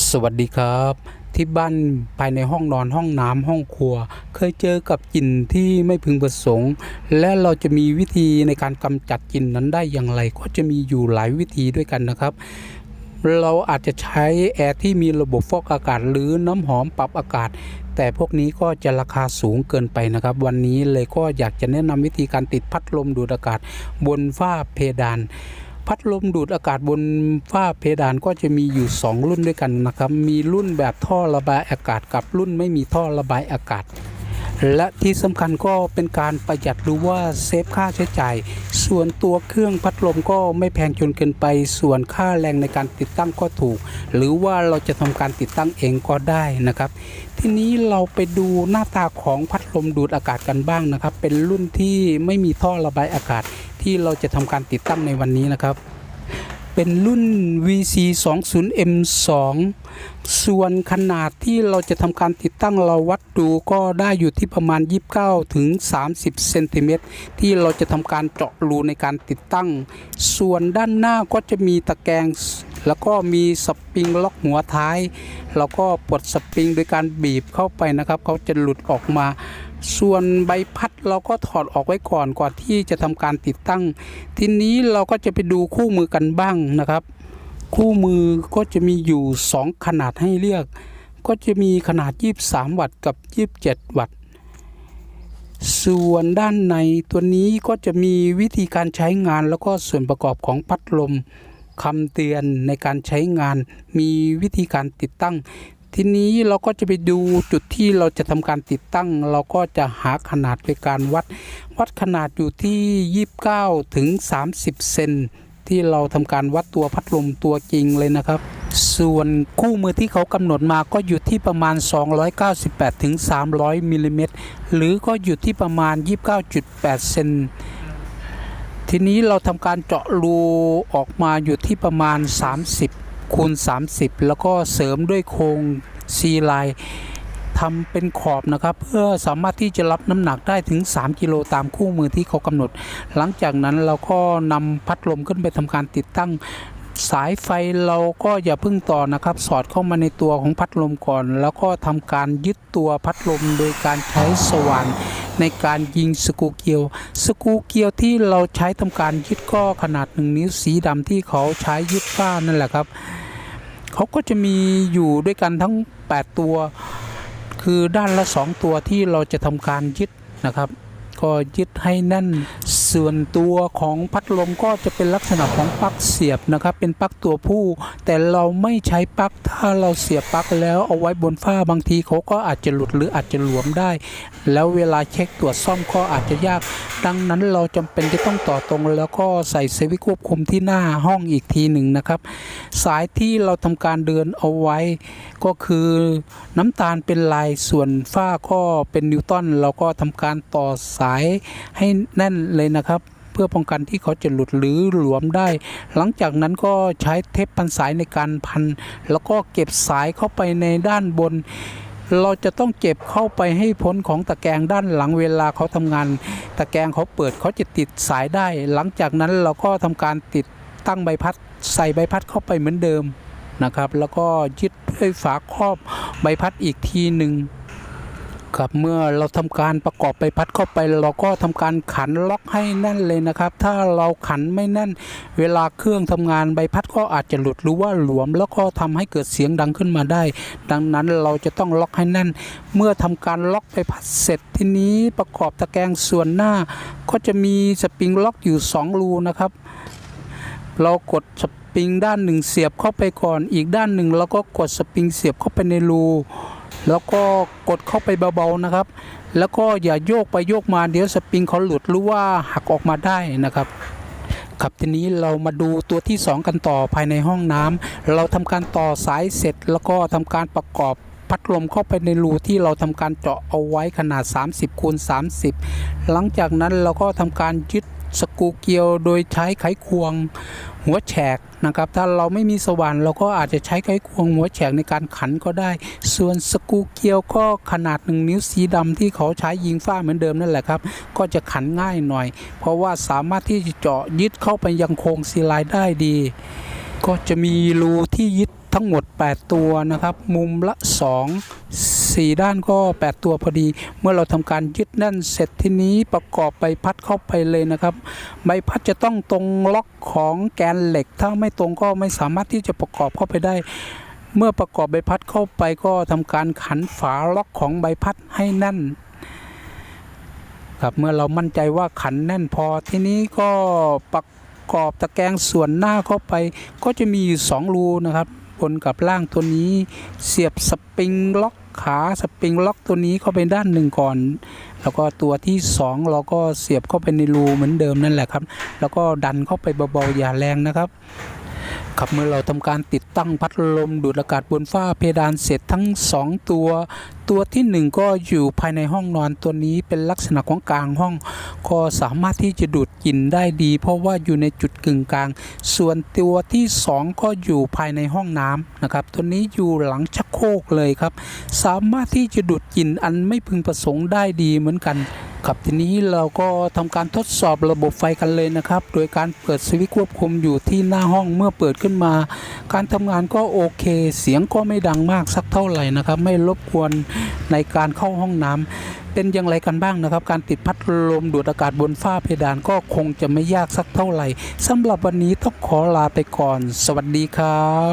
สวัสดีครับ ที่บ้านภายในห้องนอนห้องน้ำห้องครัว เคยเจอกับกลิ่นที่ไม่พึงประสงค์ และเราจะมีวิธีในการกำจัดกลิ่นนั้นได้อย่างไร ก็จะมีอยู่หลายวิธีด้วยกันนะครับ เราอาจจะใช้แอร์ที่มีระบบฟอกอากาศหรือน้ำหอมปรับอากาศ แต่พวกนี้ก็จะราคาสูงเกินไปนะครับ วันนี้เลยก็อยากจะแนะนำวิธีการติดพัดลมดูดอากาศ บนฝ้าเพดาน พัดลมดูดอากาศบนฝ้าเพดานก็จะมีอยู่ 2 รุ่นด้วยกันนะครับ มีรุ่นแบบท่อระบายอากาศกับรุ่นไม่มีท่อระบายอากาศ และที่สำคัญก็เป็นการประหยัดหรือว่าเซฟค่าใช้จ่าย ส่วนตัวเครื่องพัดลมก็ไม่แพงจนเกินไป ส่วนค่าแรงในการติดตั้งก็ถูก หรือว่าเราจะทำการติดตั้งเองก็ได้นะครับ ทีนี้เราไปดูหน้าตาของพัดลมดูดอากาศกันบ้างนะครับ เป็นรุ่นที่ไม่มีท่อระบายอากาศ ที่เราจะทำการติดตั้งในวันนี้นะครับ เป็นรุ่น VC 2 0 M 2ส่วนขนาดที่เราจะทำการติดตั้งเราวัดดูก็ได้อยู่ที่ประมาณ 29 ถึง 30เซนติเมตรที่เราจะทำการเจาะรูในการติดตั้ง ส่วนด้านหน้าก็จะมีตะแกรงแล้วก็มีสปริงล็อกหัวท้าย แล้วก็ปลดสปริงโดยการบีบเข้าไปนะครับเขาจะหลุดออกมา ส่วนใบพัดเราก็ถอดออกไว้ก่อนก่อนที่จะทำการติดตั้ง ทีนี้เราก็จะไปดูคู่มือกันบ้างนะครับ คู่มือก็จะมีอยู่ 2 ขนาดให้เลือก ก็จะมีขนาด 23 วัตต์กับ 27 วัตต์ ส่วนด้านในตัวนี้ก็จะมีวิธีการใช้งานแล้วก็ส่วนประกอบของพัดลมคำเตือนในการใช้งานมีวิธีการติดตั้ง ทีนี้เราก็จะไปดูจุดที่เราจะทำการติดตั้ง เราก็จะหาขนาดโดยการวัด วัดขนาดอยู่ที่ 29 ถึง 30 เซนที่เราทำการวัดตัวพัดลมตัวจริงเลยนะครับ ส่วนคู่มือที่เขากำหนดมาก็อยู่ที่ประมาณ 298 ถึง 300 มิลลิเมตร หรือก็อยู่ที่ประมาณ 29.8 เซนทีนี้เราทำการเจาะรูออกมาอยู่ที่ประมาณ 30 คูณ 30 แล้วก็เสริมด้วยโครงซีไลน์ทำเป็นขอบนะครับ เพื่อสามารถที่จะรับน้ำหนักได้ถึง 3 กิโลตามคู่มือที่เขากำหนด หลังจากนั้นเราก็นำพัดลมขึ้นไปทำการติดตั้งสายไฟเราก็อย่าเพิ่งต่อนะครับ สอดเข้ามาในตัวของพัดลมก่อน แล้วก็ทำการยึดตัวพัดลมโดยการใช้สว่าน ในการยิงสกูเกียว สกูเกียวที่เราใช้ทำการยึดก็ขนาดหนึ่งนิ้วสีดำที่เขาใช้ยึดฝ้านั่นแหละครับ เขาก็จะมีอยู่ด้วยกันทั้ง 8 ตัว คือด้านละ 2 ตัวที่เราจะทำการยึดนะครับ ก็ยึดให้แน่น ส่วนตัวของพัดลมก็จะเป็นลักษณะของปลั๊กเสียบนะครับ เป็นปลั๊กตัวผู้ แต่เราไม่ใช้ปลั๊กถ้าเราเสียบปลั๊กแล้วเอาไว้บนฝ้าบางทีเขาก็อาจจะหลุดหรืออาจจะหลวมได้ แล้วเวลาเช็คตรวจซ่อมก็อาจจะยาก ดังนั้นเราจำเป็นจะต้องต่อตรง แล้วก็ใส่สวิตช์ควบคุมที่หน้าห้องอีกทีหนึ่งนะครับ สายที่เราทำการเดินเอาไว้ ก็คือน้ำตาลเป็นลายส่วนฝ้าก็เป็นนิวตันเราก็ทำการต่อสายให้แน่นเลยนะครับ เพื่อป้องกันที่เขาจะหลุดหรือหลวมได้ หลังจากนั้นก็ใช้เทปพันสายในการพัน แล้วก็เก็บสายเข้าไปในด้านบน เราจะต้องเก็บเข้าไปให้พ้นของตะแกรงด้านหลังเวลาเขาทำงาน ตะแกรงเขาเปิดเขาจะติดสายได้ หลังจากนั้นเราก็ทำการติดตั้งใบพัดใส่ใบพัดเข้าไปเหมือนเดิมนะครับ แล้วก็ยึดด้วยฝาครอบใบพัดอีกทีหนึ่ง ครับเมื่อเราทำการประกอบใบพัดเข้าไป เราก็ทำการขันล็อกให้แน่นเลยนะครับ ถ้าเราขันไม่แน่น เวลาเครื่องทำงานใบพัดก็อาจจะหลุดหรือว่าหลวม แล้วก็ทำให้เกิดเสียงดังขึ้นมาได้ ดังนั้นเราจะต้องล็อกให้แน่น เมื่อทำการล็อกใบพัดเสร็จทีนี้ประกอบตะแกรงส่วนหน้า ก็จะมีสปริงล็อกอยู่ 2 รูนะครับ เรากดสปริงด้านหนึ่งเสียบเข้าไปก่อน อีกด้านหนึ่งเราก็กดสปริงเสียบเข้าไปในรู แล้วก็กดเข้าไปเบาๆนะครับ แล้วก็อย่าโยกไปโยกมาเดี๋ยวสปริงเขาหลุดหรือว่าหักออกมาได้นะครับครับทีนี้เรามาดูตัวที่ 2 กันต่อภายในห้องน้ำเราทำการต่อสายเสร็จ แล้วก็ทำการประกอบพัดลมเข้าไปในรูที่เราทำการเจาะเอาไว้ขนาด 30คูณ30 หลังจากนั้นเราก็ทำการยึด สกูเกียวโดยใช้ไขควงหัวแฉกนะครับ ถ้าเราไม่มีสว่านเราก็อาจจะใช้ไขควงหัวแฉกในการขันก็ได้ ส่วนสกูเกียวก็ขนาดหนึ่งนิ้วสีดำที่เขาใช้ยิงฝ้าเหมือนเดิมนั่นแหละครับ ก็จะขันง่ายหน่อย เพราะว่าสามารถที่จะเจาะยึดเข้าไปยังโครงซีลน์ได้ดี ก็จะมีรูที่ยึด ทั้งหมด 8 ตัวนะครับ มุมละ 2 4 ด้านก็ 8 ตัวพอดี เมื่อเราทำการยึดแน่นเสร็จทีนี้ประกอบใบพัดเข้าไปเลยนะครับใบพัดจะต้องตรงล็อกของแกนเหล็ก ถ้าไม่ตรงก็ไม่สามารถที่จะประกอบเข้าไปได้ เมื่อประกอบใบพัดเข้าไปก็ทำการขันฝาล็อกของใบพัดให้แน่นครับเมื่อเรามั่นใจว่าขันแน่นพอทีนี้ก็ประกอบตะแกรงส่วนหน้าเข้าไป ก็จะมีอยู่สองรูนะครับ บนกับร่างตัวนี้ เสียบสปริงล็อกขาสปริงล็อกตัวนี้เข้าไปด้านหนึ่งก่อน แล้วก็ตัวที่สองเราก็เสียบเข้าไปในรูเหมือนเดิมนั่นแหละครับ แล้วก็ดันเข้าไปเบาๆอย่าแรงนะครับ ครับเมื่อเราทำการติดตั้งพัดลมดูดอากาศบนฝ้าเพดานเสร็จทั้ง 2 ตัว ตัวทีหนึ่1 ก็อยู่ภายในห้องนอนตัวนี้เป็นลักษณะของกลางห้อง ก็สามารถที่จะดูดกลิ่นได้ดี เพราะว่าอยู่ในจุดกึ่งกลาง ส่วนตัวที่ 2 ก็อยู่ภายในห้องน้ำนะครับตัวนี้อยู่หลังชักโครกเลยครับ สามารถที่จะดูดกลิ่นอันไม่พึงประสงค์ได้ดีเหมือนกัน ครับทีนี้เราก็ทำการทดสอบระบบไฟกันเลยนะครับ โดยการเปิดสวิตช์ควบคุมอยู่ที่หน้าห้องเมื่อเปิดขึ้นมา การทำงานก็โอเค เสียงก็ไม่ดังมากสักเท่าไหร่นะครับ ไม่รบกวนในการเข้าห้องน้ำเป็นอย่างไรกันบ้างนะครับ การติดพัดลมดูดอากาศบนฝ้าเพดานก็คงจะไม่ยากสักเท่าไหร่สำหรับวันนี้ต้องขอลาไปก่อน สวัสดีครับ